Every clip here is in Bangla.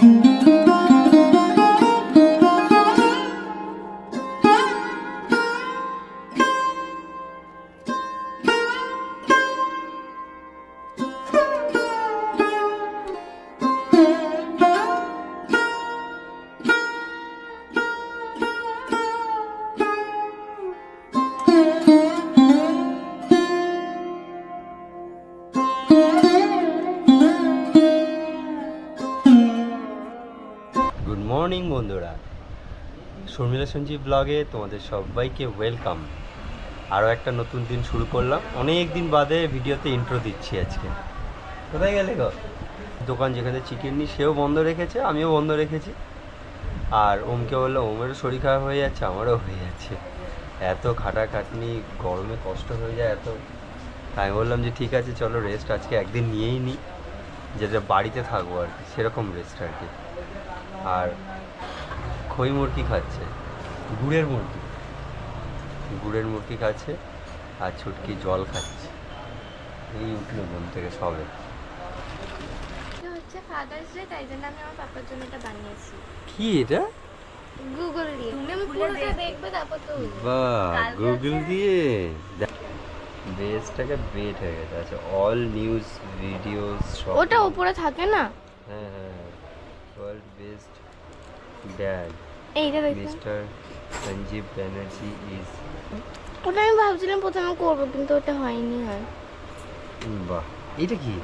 গুড সঞ্জীব ব্লগে তোমাদের সবাইকে ওয়েলকাম। আরও একটা নতুন দিন শুরু করলাম। অনেক দিন বাদে ভিডিওতে ইন্ট্রো দিচ্ছি আজকে। কোথায় গেলে গো? দোকান যেখানে চিকেন নিই সেও বন্ধ রেখেছে, আমিও বন্ধ রেখেছি। আর ওমকে বলল, ওমেরও শরীর খারাপ হয়ে যাচ্ছে, আমারও হয়ে যাচ্ছে। এত খাটাখাটনি, গরমে কষ্ট হয়ে যায় এত। আমি বললাম যে, ঠিক আছে, চলো রেস্ট আজকে একদিন নিয়েই নিই যেটা বাড়িতে থাকব আর কি, সেরকম রেস্ট আর কি। আর খই মুরগি খাচ্ছে। গুড়ের মুরগি। গুড়ের মুরগি খাচ্ছে আর ছুটকি জল খাচ্ছে। এই উঠল ঘুম থেকে সবে। হচ্ছে ফাদার্স ডে তাই জন্য আমি আমার পাপার জন্য এটা বানিয়েছি। কি এটা? গুগল দিয়ে। তুমি আমি পুরোটা দেখবে তারপর তো গুগল দিয়ে? বেসটাকে বেট হয়ে গেছে। আচ্ছা অল নিউজ ভিডিওস সব ওটা উপরে থাকে না? হ্যাঁ হ্যাঁ ওয়ার্ল্ড বেস্ট ড্যাড এইটা দেখুন মিস্টার সঞ্জীব ব্যানার্জি ইজ ওটা আমি ভাবছিলাম প্রথমে করব কিন্তু ওটা হয়নি হয় বাহ। এটা কি?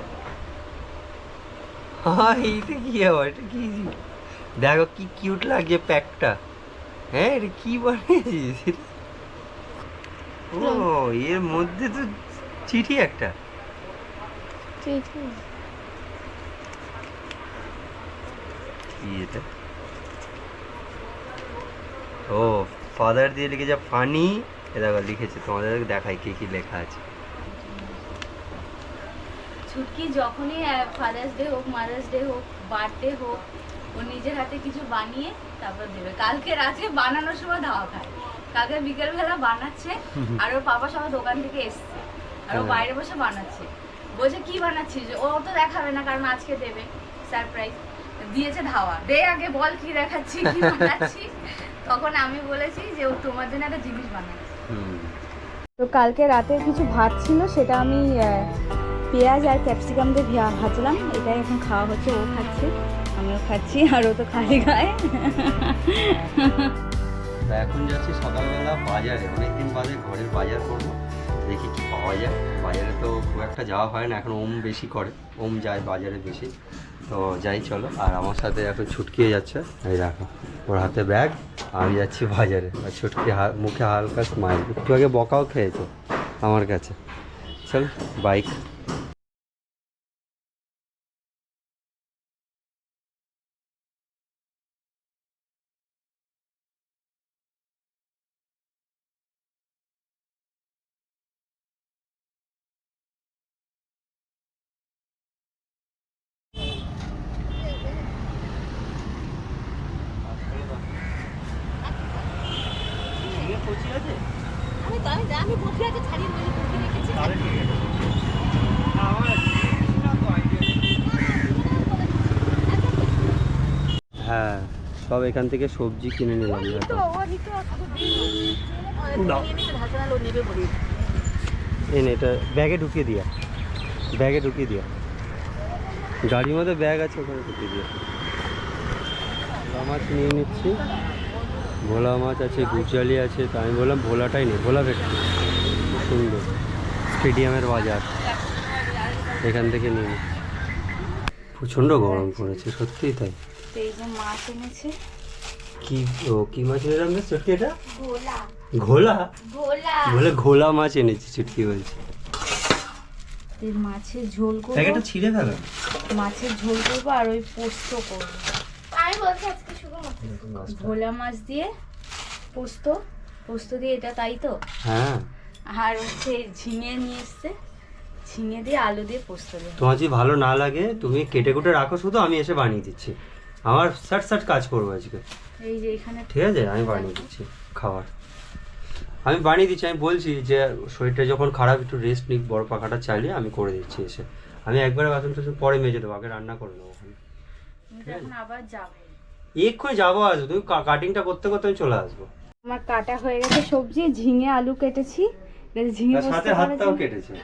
হ্যাঁ এইটা কি আবার? এটা কি? দেখো কি কিউট লাগছে প্যাকটা হ্যাঁ এটা কি বানিয়েছিস? ও এর মধ্যে তো চিঠি একটা। আছে কি এটা? ও ফাদার দিয়ে লিখেছে ফানি এ দেখো লিখেছে তোমাদের দেখাই কি কি লেখা আছে। ছুটকি যখনই ফাদার্স ডে হোক মাদার্স ডে হোক বার্থডে হোক ও নিজের হাতে কিছু বানিয়ে তারপর দেবে। কালকে রাতে বানানোর সময় ধাওয়া খায়। কালকে বিকেলবেলা বানাচ্ছে আর ওর পাপা সবাই দোকান থেকে এসছে। আর ও হ্যাঁ। বাইরে বসে বানাচ্ছে। বলছে কি বানাচ্ছিস? ও তো দেখাবে না কারণ আজকে দেবে। সারপ্রাইজ দিয়েছে ধাওয়া। দে আগে বল কি দেখাচ্ছি কি বানাচ্ছি তখন আমি বলেছি যে ও তোমার জন্য একটা জিনিস বানাচ্ছি হুম। তো কালকে রাতে কিছু ভাত ছিল সেটা আমি পেঁয়াজ আর ক্যাপসিকাম দিয়ে ভাজলাম। এটাই এখন খাওয়া হচ্ছে ও খাচ্ছে আমিও খাচ্ছি আর ও তো খালি খায় তা এখন যাচ্ছি সকালবেলা বাজারে। অনেকদিন বাদে ঘরের বাজার করব দেখি কি পাওয়া যায়। বাজারে তো খুব একটা যাওয়া হয় না এখন ওম বেশি করে ওম যায় বাজারে বেশি। তো যাই, চলো। আর আমার সাথে এখন ছুটকিয়ে যাচ্ছে। এই দেখো, ওর হাতে ব্যাগ। আমি যাচ্ছি বাজারে। আর ছুটকি মুখে হালকা স্মাইল একটু আগে বকাও খেয়েছো আমার কাছে। চল বাইক আমি তো আমি আমি বসে আছে ছাড়িয়ে বসে রেখেছি হ্যাঁ সব এখান থেকে সবজি কিনে নিলাম এনে এটা ব্যাগে ঢুকিয়ে দিয়া। ব্যাগে ঢুকিয়ে দিয়া। গাড়ির মধ্যে ব্যাগ আছে ওখানে ঢুকিয়ে দিয়া। ভোলা মাছ নিয়ে নিচ্ছি। ভোলা মাছ আছে গুজালি আছে তো আমি বললাম ভোলাটাই নেই ভোলা ভেটকি খুব সুন্দর। স্টেডিয়ামের বাজার। এখান থেকে নিয়ে নিচ্ছি। প্রচণ্ড গরম পড়েছে সত্যিই তাই। এই যে মাছ এনেছে। কি ও কি মাছ চটকি এটা? ঘোলা। ভোলা বলে ঘোলা মাছ এনেছি চুটকি বলছি। এই মাছের ঝোল করব। প্যাকেটটা ছিঁড়ে ফেলো। মাছের ঝোল করব আর ওই পোস্ত করব। আমি বলছি আজকে শুধু ভোলা মাছ দিয়ে পোস্ত পোস্ত দিয়ে এটা তাই তো? হ্যাঁ। আর হচ্ছে ঝিঙে নিয়ে এসছে। ঝিঙে দিয়ে আলু দিয়ে পোস্ত দিয়ে। তোমার যদি ভালো না লাগে তুমি কেটে কুটে রাখো শুধু আমি এসে বানিয়ে দিচ্ছি। আমার সাট সাট কাজ করব আজকে। এই যে এখানে ঠিক আছে আমি বানিয়ে দিচ্ছি খাবার। আমি বানিয়ে দিচ্ছি আমি বলছি যে শরীরটা যখন খারাপ একটু রেস্ট নিক বড় পাখাটা চালিয়ে আমি করে দিচ্ছি এসে। আমি একবারে বাসন টাসন পরে মেজে দেবো আগে রান্না করে নেব ওখানে। আমি তো এখন আবার যাব। এক্ষুনি যাব আসব তুমি কাটিংটা করতে করতে আমি চলে আসব। আমার কাটা হয়ে গেছে সবজি ঝিঙে আলু কেটেছি। ঝিঙে সাথে হাতটাও কেটেছে।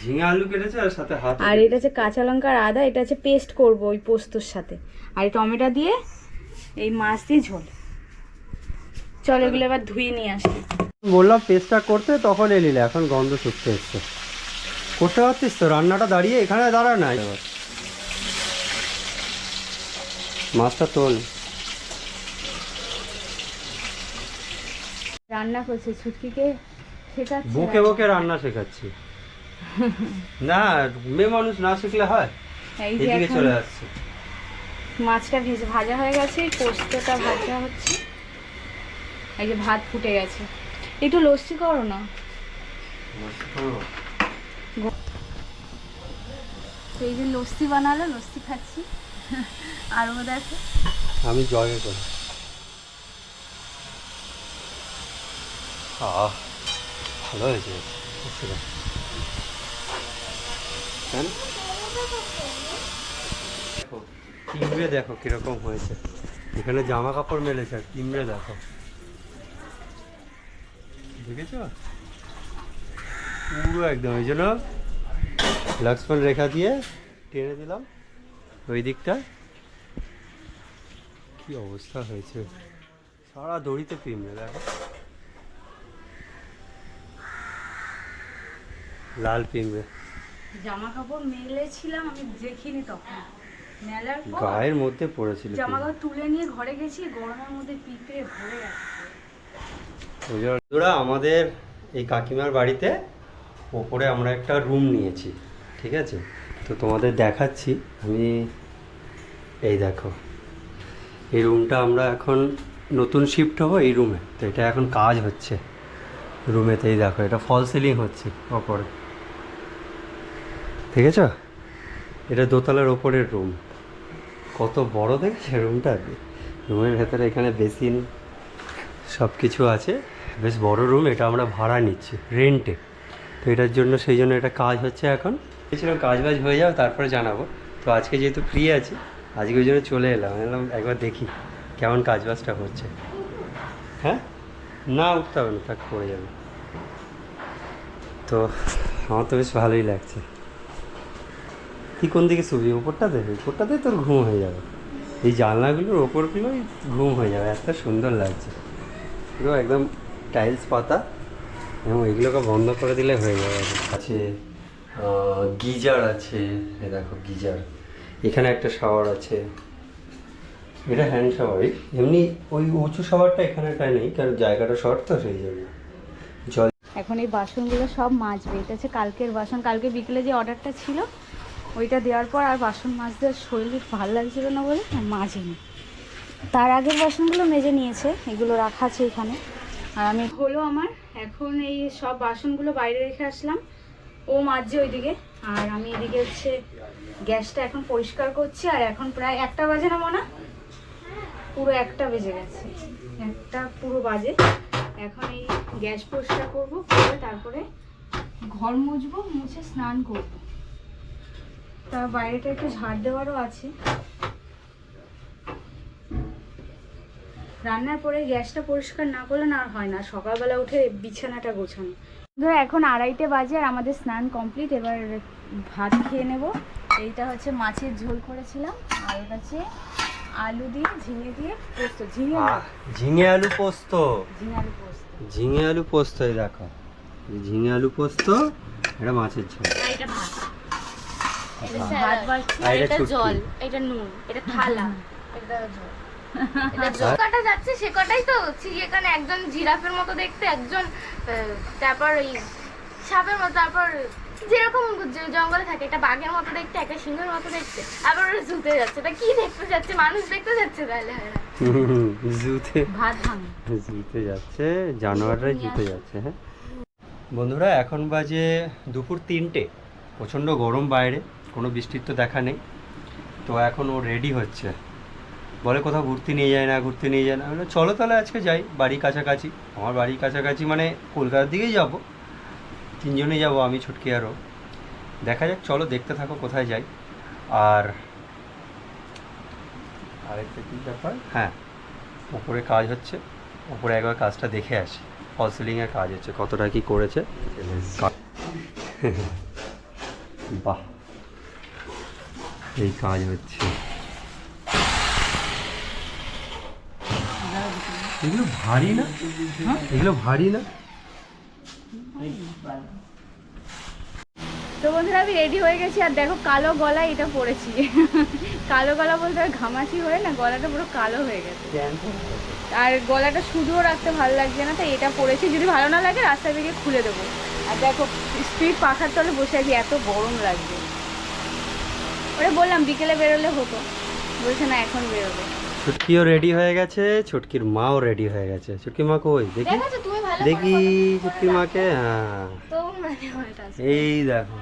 ঝিঙে আলু কেটেছে আর সাথে হাত আর এটা হচ্ছে কাঁচা লঙ্কা আর আদা এটা হচ্ছে পেস্ট করব ওই পোস্তর সাথে। আর এই টমেটো দিয়ে এই মাছ দিয়ে ঝোল। চল এগুলো এবার ধুয়ে নিয়ে আসি। বললাম পেস্টটা করতে তখন এলিলে এখন গন্ধ শুকতে এসছে। করতে পারতিস তো? রান্নাটা দাঁড়িয়ে এখানে দাঁড়া না। এবার মাছটা তোল। রান্না করছে ছুটকিকে শেখাচ্ছে বুকে বুকে রান্না শেখাচ্ছি। না মেয়ে মানুষ না শিখলে হয়। এই যে এদিকে এখন চলে আসছে। মাছটা ভেজে ভাজা হয়ে গেছে পোস্তটা ভাজা হচ্ছে। এই যে ভাত ফুটে গেছে। একটু লস্যি করো না। এই যে লস্যি বানালো লস্যি খাচ্ছি। আর ও দেখো। আমি জগে করি। আহ ভালো হয়েছে। দেখো, তিমড়ে দেখো কীরকম হয়েছে। এখানে জামা কাপড় মেলেছে, আর তিমড়ে দেখো। দেখেছ? পুরো একদম, এই জন্য লক্ষ্মণ রেখা দিয়ে টেনে দিলাম। ওই দিকটা। কি অবস্থা হয়েছে? সারা দড়িতে পিমড়ে দেখো লাল পিমড়ে জামা কাপড় মেলেছিলাম, আমি দেখিনি তখন। মেলার পর গায়ের মধ্যে পড়েছিল জামা কাপড় তুলে নিয়ে ঘরে গেছি গরমের মধ্যে পিঁপড়ে ভরে গেছে আমাদের এই কাকিমার বাড়িতে ওপরে আমরা একটা রুম নিয়েছি ঠিক আছে? তো তোমাদের দেখাচ্ছি আমি এই দেখো। এই রুমটা আমরা এখন নতুন শিফট হব এই রুমে। তো এটা এখন কাজ হচ্ছে রুমেতেই দেখো এটা ফল সিলিং হচ্ছে ওপরে। ঠিক আছে? এটা দোতলার ওপরের রুম। কত বড় দেখেছে রুমটা রুমের ভেতরে এখানে বেসিন সব কিছু আছে। বেশ বড় রুম এটা আমরা ভাড়া নিচ্ছি রেন্টে তো এটার জন্য সেই জন্য এটা কাজ হচ্ছে এখন। ভেবেছিলাম কাজ বাজ হয়ে যাও তারপরে জানাব। তো আজকে যেহেতু ফ্রি আছি, আজকে ওই জন্য চলে এলাম। এলাম একবার দেখি কেমন কাজ বাজটা হচ্ছে। হ্যাঁ? না, উঠতে হবে না, থাক, পড়ে যাবে। তো আমার তো বেশ ভালোই লাগছে। তুই কোন দিকে শুবি? উপরটাতে উপরটাতে তোর ঘুম হয়ে যাবে। এই জানলাগুলোর ওপরগুলোই ঘুম হয়ে যাবে। এত সুন্দর লাগছে। পুরো একদম টাইলস পাতা এবং এগুলোকে বন্ধ করে দিলে হয়ে যাবে। আছে গিজার আছে। দেখো, গিজার। এখানে একটা শাওয়ার আছে। এটা হ্যান্ড শাওয়ারই এমনি ওই উঁচু শাওয়ারটা এখানেটায় নেই, কারণ জায়গাটা শর্ট তো, সেই জন্য। জল এখন এই বাসনগুলো সব মাজবে। এটা হচ্ছে কালকের বাসন। কালকে বিকেলে যে অর্ডারটা ছিল ওইটা দেওয়ার পর আর বাসন মাজতে শরীর ভালো লাগছিল না বলে মাজেনি। তার আগের বাসনগুলো মেজে নিয়েছে, এগুলো রাখা আছে এখানে। আর আমি হলো আমার, এখন এই সব বাসনগুলো বাইরে রেখে আসলাম। ও মাজছে ওইদিকে, আর আমি এদিকে হচ্ছে গ্যাসটা এখন পরিষ্কার করছি, আর এখন প্রায় একটা বাজে না মনে? পুরো একটা বেজে গেছে। একটা পুরো বাজে। এখন এই গ্যাস পরিষ্কার করব, করে তারপরে ঘর মুছবো, মুছে স্নান করব। তা বাইরেটা একটু ঝাড় দেওয়ারও আছে। রান্নার পরে গ্যাসটা পরিষ্কার না করলে না আর হয় না সকালবেলা উঠে বিছানাটা গোছানো। ধরো এখন আড়াইটে বাজে আর আমাদের স্নান কমপ্লিট এবার ভাত খেয়ে নেব। এইটা হচ্ছে মাছের ঝোল করেছিলাম আর ওটা হচ্ছে আলু দিয়ে ঝিঙে দিয়ে পোস্ত ঝিঙে ঝিঙে আলু পোস্ত? ঝিঙে আলু পোস্ত। ঝিঙে আলু পোস্ত এই দেখো। ঝিঙে আলু পোস্ত এটা মাছের ঝোল। এটা ভাত। এটা এটা জল এটা নুন এটা থালা। এটা জল। কাটা যাচ্ছে সে কটাই তো চিড়িয়াখানে একজন জিরাফের মতো দেখতে একজন তারপর ওই সাপের মতো তারপর যেরকম জঙ্গলে থাকে একটা বাঘের মতো দেখতে একটা সিংহের মতো দেখতে। আবার ওরা জুতে যাচ্ছে। তা কি দেখতে যাচ্ছে? মানুষ দেখতে যাচ্ছে তাহলে। হয় জুতে ভাত ভাঙে। যাচ্ছে জানোয়াররাই জিতে যাচ্ছে হ্যাঁ। বন্ধুরা এখন বাজে দুপুর তিনটে। প্রচণ্ড গরম বাইরে। কোনো বৃষ্টির তো দেখা নেই। তো এখন ও রেডি হচ্ছে। বলে কোথাও ঘুরতে নিয়ে যায় না ঘুরতে নিয়ে যায় না। আমি চলো তাহলে আজকে যাই বাড়ির কাছাকাছি। আমার বাড়ির কাছাকাছি মানে কলকাতার দিকেই যাব। তিনজনেই যাব আমি ছুটকি আরও দেখা যাক চলো দেখতে থাকো কোথায় যাই। আর আরেকটা কী ব্যাপার? হ্যাঁ ওপরে কাজ হচ্ছে। ওপরে একবার কাজটা দেখে আসি। ফল সিলিংয়ের কাজ হচ্ছে। কতটা কি করেছে? বাহ। এই কাজ হচ্ছে। এগুলো ভারী না? এগুলো ভারী না? তো বন্ধুরা, আমি রেডি হয়ে গেছি, আর দেখো কালো গলা এটা পরেছি। কালো গলা বলতে ঘামাচি হয়ে না, গলাটা পুরো কালো হয়ে গেছে। আর গলাটা শুধুও রাখতে ভালো লাগছে না, তাই এটা পরেছি। যদি ভালো না লাগে রাস্তা বেরিয়ে খুলে দেবো। আর দেখো স্ট্রিট পাখার তলে বসে আছি, এত গরম লাগছে। ওরে বললাম বিকেলে বেরোলে হতো। বলছে না এখন বেরোবে। ছুটকিও রেডি হয়ে গেছে ছুটকির মাও রেডি হয়ে গেছে। ছুটকির মা কই? দেখি। দেখি ছুটকির মাকে হ্যাঁ। মানে এই দেখো।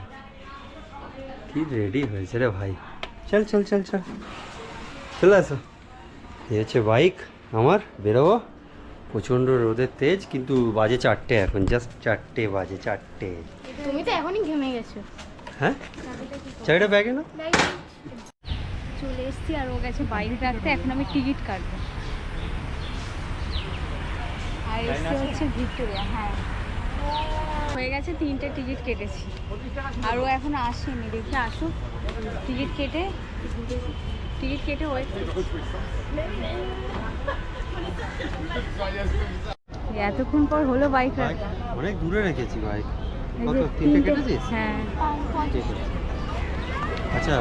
কি রেডি হয়েছে রে ভাই। চল চল চল চল। চলে আসো। এই হচ্ছে বাইক আমার বেরোবো। প্রচণ্ড রোদের তেজ কিন্তু বাজে চারটে এখন। জাস্ট চারটে বাজে চারটে। তুমি তো এখনই ঘেমে গেছো। হ্যাঁ? চারিটা ব্যাগে না চলে এসেছি আর ও গেছে বাইরে রাখতে। এখন আমি টিকিট কাটবো। আর এসছে হচ্ছে ভিক্টোরিয়া হ্যাঁ। হয়ে গেছে তিনটে টিকিট কেটেছি। আর ও এখন আসেনি দেখি আসুক। টিকিট কেটে টিকিট কেটে ওয়েট এতক্ষণ পর হলো বাইক অনেক দূরে রেখেছি বাইক। কত? তিনটে তিনটে- কেটেছিস? হ্যাঁ। আচ্ছা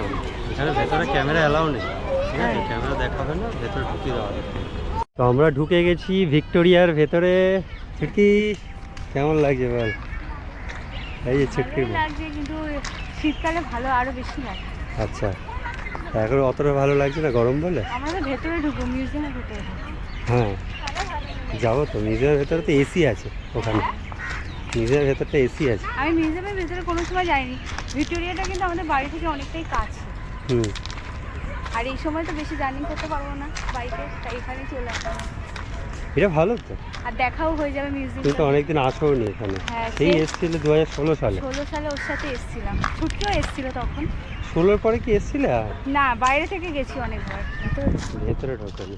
এখানে ভেতরে ক্যামেরা অ্যালাউ নেই। ঠিক আছে হ্যাঁ। ক্যামেরা দেখাবে না ভেতরে ঢুকিয়ে দেওয়া তো আমরা ঢুকে গেছি ভিক্টোরিয়ার ভেতরে। ছুটকি কেমন লাগছে বল? এই মা। লাগছে কিন্তু শীতকালে ভালো আরও বেশি লাগে। আচ্ছা এখন অতটা ভালো লাগছে না গরম বলে? আমরা ভেতরে ঢুকবো মিউজিয়ামের ভেতরে হ্যাঁ যাব তো মিউজিয়ামের ভেতরে তো এসি আছে ওখানে। মিউজিয়ামের ভেতরটা এসি আছে। আমি মিউজিয়ামের ভেতরে কোনো সময় যাইনি। ভিক্টোরিয়াটা কিন্তু আমাদের বাড়ি থেকে অনেকটাই কাছে। হুম। আর এই সময় তো বেশি জার্নি করতে পারব না বাইকে তাই এখানেই চলে আসব এটা ভালো তো। আর দেখাও হয়ে যাবে তুমি মিউজিয়াম তো অনেকদিন আসোও নি এখানে। হ্যাঁ, সেই এসছিল দু হাজার ষোলো সালে। ষোলো সালে ওর সাথে এসেছিলাম। ছুটকিও এসেছিল তখন। ষোলোর পরে কি এসছিলে? না বাইরে থেকে গেছি অনেকবার। ভেতরে ঢোকেনি।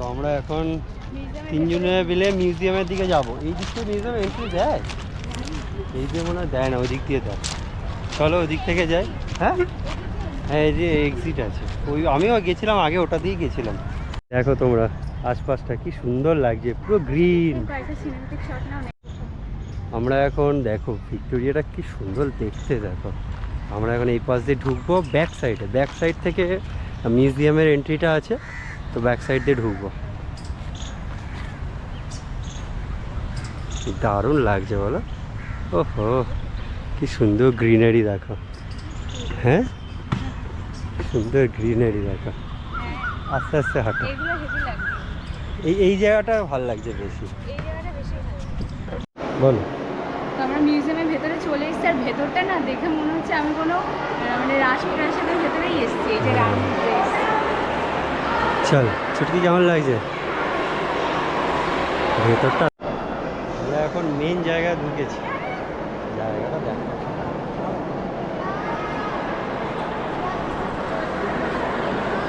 তো আমরা এখন তিনজনে মিলে মিউজিয়ামের দিকে যাব। এই দিক থেকে মিউজিয়াম এন্ট্রি দেয়? এই দিয়ে মনে হয় দেয় না ওই দিক দিয়ে দেয়। চলো ওই দিক থেকে যাই। হ্যাঁ? হ্যাঁ এই যে এক্সিট আছে। ওই আমিও গেছিলাম আগে, ওটা দিয়েই গেছিলাম। দেখো তোমরা, আশপাশটা কি সুন্দর লাগছে, পুরো গ্রিন আমরা এখন, দেখো, ভিক্টোরিয়াটা কি সুন্দর দেখতে, দেখো। আমরা এখন এই পাশ দিয়ে ঢুকবো ব্যাক সাইডে ব্যাক সাইড থেকে মিউজিয়ামের এন্ট্রিটা আছে। তো ব্যাক সাইড দিয়ে ঢুকবো। দারুণ লাগছে বলো। ওহো কি সুন্দর গ্রিনারি দেখো। হ্যাঁ? সুন্দর গ্রিনারি দেখো। আস্তে আস্তে হাঁটো। এই এই জায়গাটা ভালো লাগছে বেশি। বলো। আমরা মিউজিয়ামের ভেতরে চলে এসেছি আর ভেতরটা না দেখে মনে হচ্ছে আমি কোনো মানে রাজপ্রাসাদের ভেতরেই এসেছি এই যে ড্রেস চল, ছুটকি কেমন লাগছে? ভেতরটা আমরা এখন মেন জায়গায় ঢুকেছি। জায়গাটা দেখো।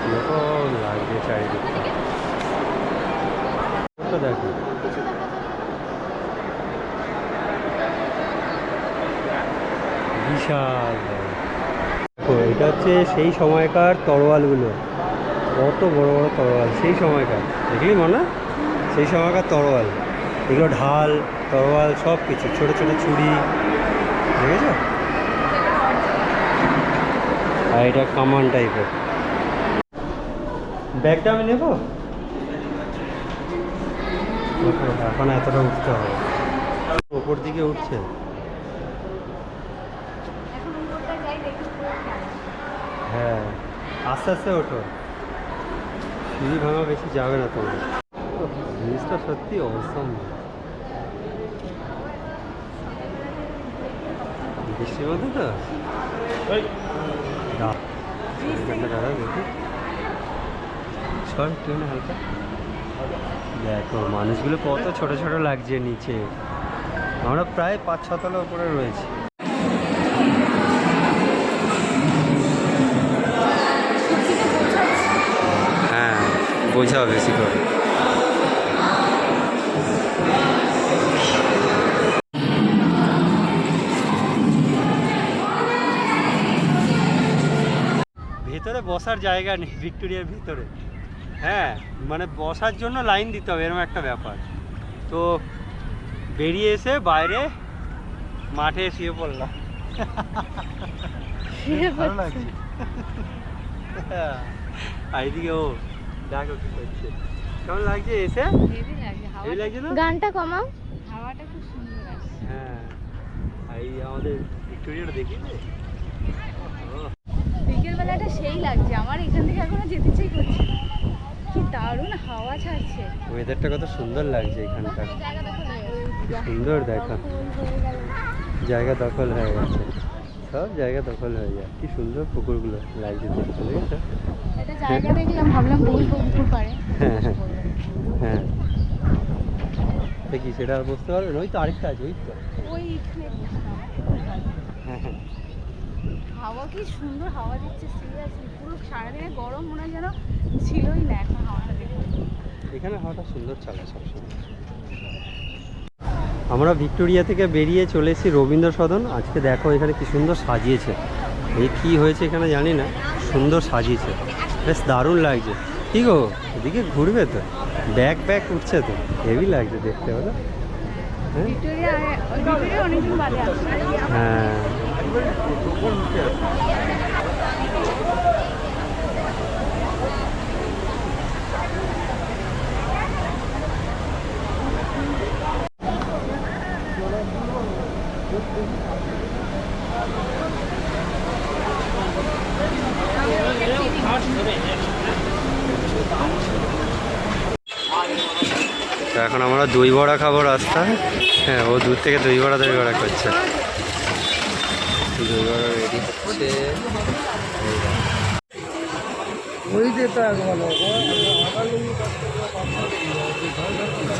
কীরকম লাগছে চারিদিকে ভেতরটা দেখো। বিশাল। দেখো, এটা হচ্ছে সেই সময়কার তরোয়ালগুলো। কত বড় বড় তরোয়াল, সেই সময়কার। দেখলি মনে? সেই সময়কার তরোয়াল। এগুলো ঢাল, তরোয়াল, সব কিছু। ছোটো ছোটো ছুরি। দেখেছ? আর এটা কামান টাইপের। ব্যাগটা আমি নেব? এখন এতটা উঠতে হবে। ওপর দিকে উঠছে। হ্যাঁ। আস্তে আস্তে ওঠো। সিঁড়ি ভাঙা বেশি যাবে না তোমার। জিনিসটা সত্যি অসম বৃষ্টির মধ্যে তো? দেখি। সর হালকা। দেখো মানুষগুলো কত ছোট ছোট লাগছে নিচে। আমরা প্রায় পাঁচ ছতলা উপরে রয়েছি। বোঝাও বেশি করে। ভেতরে বসার জায়গা নেই ভিক্টোরিয়ার ভিতরে। হ্যাঁ মানে বসার জন্য লাইন দিতে হবে এরকম একটা ব্যাপার। তো বেরিয়ে এসে বাইরে মাঠে শুয়ে পড়লাম। ভালো লাগছে আর ও দেখো কি করছে। কেমন লাগছে এসে? হেভি লাগছে না? গানটা কমাও। হাওয়াটা খুব সুন্দর আসছে। হ্যাঁ। এই আমাদের ভিক্টোরিয়াটা দেখি বিকেলবেলাটা সেই লাগছে আমার এখান থেকে এখনও যেতে চাই করছে কি দারুণ হাওয়া ছাড়ছে। ওয়েদারটা কত সুন্দর লাগছে এখানকার। জায়গা দখল হয়ে গেছে। সুন্দর দেখা। জায়গা দখল হয়ে গেছে। সব জায়গা দখল হয়ে যায়। কি সুন্দর পুকুরগুলো লাগছে দেখতে হ্যাঁ হ্যাঁ হ্যাঁ। দেখি সেটা আর বুঝতে পারবেন ওই তো আরেকটা আছে ওই তো। হ্যাঁ হ্যাঁ। হাওয়া কি সুন্দর হাওয়া দিচ্ছে সিরিয়াসলি পুরো সারাদিনে গরম মনে যেন ছিলই না এখন হাওয়াটা দেখতে এখানে হাওয়াটা সুন্দর চলে সবসময়। আমরা ভিক্টোরিয়া থেকে বেরিয়ে চলে এসেছি রবীন্দ্র সদন আজকে দেখো এখানে কি সুন্দর সাজিয়েছে। এই কি হয়েছে এখানে জানি না। সুন্দর সাজিয়েছে। বেশ দারুণ লাগছে। কি গো? এদিকে ঘুরবে তো। ব্যাগ ব্যাগ উঠছে তো। হেভি লাগছে দেখতে বলো। হ্যাঁ ভিক্টোরিয়া ভিক্টোরিয়া অনেকদিন বাদে আসছে হ্যাঁ তো এখন আমরা দই বড়া খাব রাস্তায়। হ্যাঁ ও দূর থেকে দই বড়া দই বড়া করছে। দই বড়া রেডি হচ্ছে।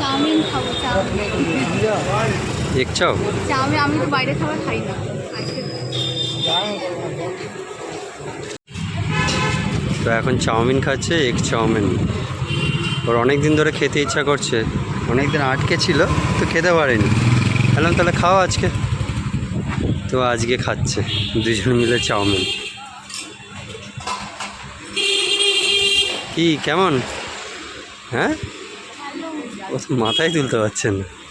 চাউমিন খাব চাউমিন। চাউমিন আমি তো বাইরে খাবার খাই না। তো এখন চাউমিন খাচ্ছে এগ চাউমিন। ওর অনেক দিন ধরে খেতে ইচ্ছা করছে। অনেক দিন আটকে ছিল, তো খেতে পারেনি। বললাম তাহলে খাও আজকে। তো আজকে খাচ্ছে, দুজন মিলে চাউমিন। কি, কেমন? হ্যাঁ? ও মাথায় তুলতে পারছেন না।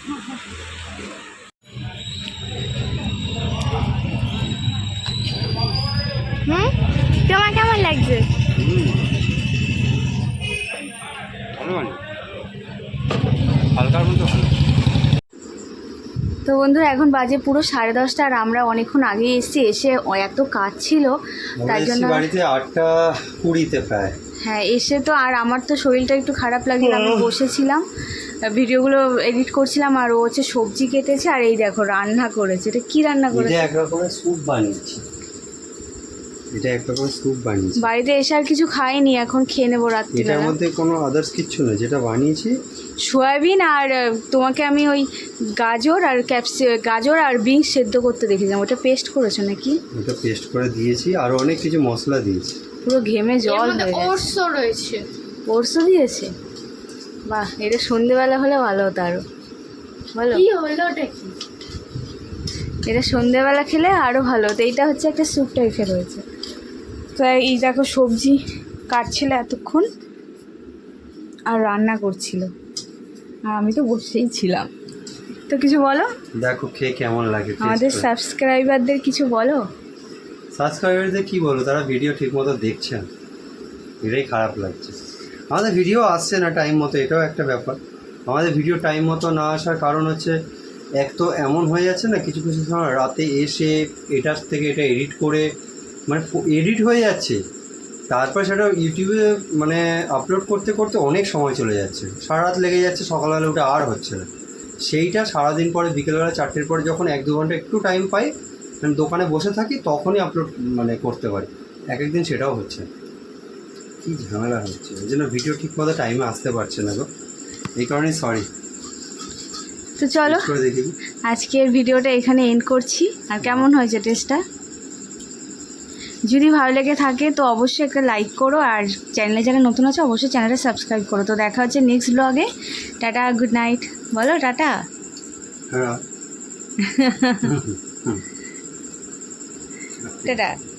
তো বন্ধুরা এখন বাজে পুরো সাড়ে দশটা আর আমরা অনেকক্ষণ আগে এসেছি এসে এত কাজ ছিল তাই জন্য বাড়িতে আটটা কুড়িতে প্রায়। হ্যাঁ এসে তো আর আমার তো শরীরটা একটু খারাপ লাগছিল আমি বসেছিলাম ভিডিওগুলো এডিট করছিলাম আর ও হচ্ছে সবজি কেটেছে আর এই দেখো রান্না করেছে এটা কি রান্না করেছে? এক রকমের স্যুপ বানিয়েছি। এটা এক রকমের স্যুপ বানিয়েছি। বাড়িতে এসে আর কিছু খাইনি এখন খেয়ে নেব এটার মধ্যে কোনো আদার্স কিচ্ছু না যেটা বানিয়েছি সয়াবিন আর তোমাকে আমি ওই গাজর আর ক্যাপসি গাজর আর বিনস সেদ্ধ করতে দেখেছিলাম। ওটা পেস্ট করেছ নাকি? ওটা পেস্ট করে দিয়েছি। আর অনেক কিছু মশলা দিয়েছি। পুরো ঘেমে জল হয়ে গেছে। রয়েছে। পরশু দিয়েছে? বাহ এটা সন্ধেবেলা হলে ভালো হতো আরও বলো। কি হলো ওটা কি? এটা সন্ধেবেলা খেলে আরও ভালো হতো। এইটা হচ্ছে একটা স্যুপ টাইপের রয়েছে। তো এই দেখো সবজি কাটছিল এতক্ষণ আর রান্না করছিল। আর আমি তো বসেই ছিলাম। তো কিছু বলো? দেখো খেয়ে কেমন লাগে আমাদের সাবস্ক্রাইবারদের কিছু বলো? সাবস্ক্রাইবারদের কি বলব তারা ভিডিও ঠিক মতো দেখছে না। এটাই খারাপ লাগছে। আমাদের ভিডিও আসছে না টাইম মতো এটাও একটা ব্যাপার। আমাদের ভিডিও টাইম মতো না আসার কারণ হচ্ছে এক তো এমন হয়ে যাচ্ছে না কিছু কিছু সময় রাতে এসে এটার থেকে এটা এডিট করে মানে এডিট হয়ে যাচ্ছে। তারপর সেটা ইউটিউবে মানে আপলোড করতে করতে অনেক সময় চলে যাচ্ছে। সারা রাত লেগে যাচ্ছে সকালবেলা উঠে আর হচ্ছে না। সেইটা সারাদিন পরে বিকেলবেলা চারটের পরে যখন এক দু ঘণ্টা একটু টাইম পাই মানে দোকানে বসে থাকি তখনই আপলোড মানে করতে পারি। এক একদিন সেটাও হচ্ছে। কি ঝামেলা হচ্ছে? ওই জন্য ভিডিও ঠিক মতো টাইমে আসতে পারছে না গো। এই কারণে সরি তো চলো আজকের ভিডিওটা এখানে এন্ড করছি। আর কেমন হয়েছে টেস্টটা যদি ভালো লেগে থাকে তো অবশ্যই একটা লাইক করো আর চ্যানেলে যারা নতুন আছে অবশ্যই চ্যানেলটা সাবস্ক্রাইব করো। তো দেখা হচ্ছে নেক্সট ব্লগে টাটা গুড নাইট বলো টাটা। হ্যাঁ। টাটা।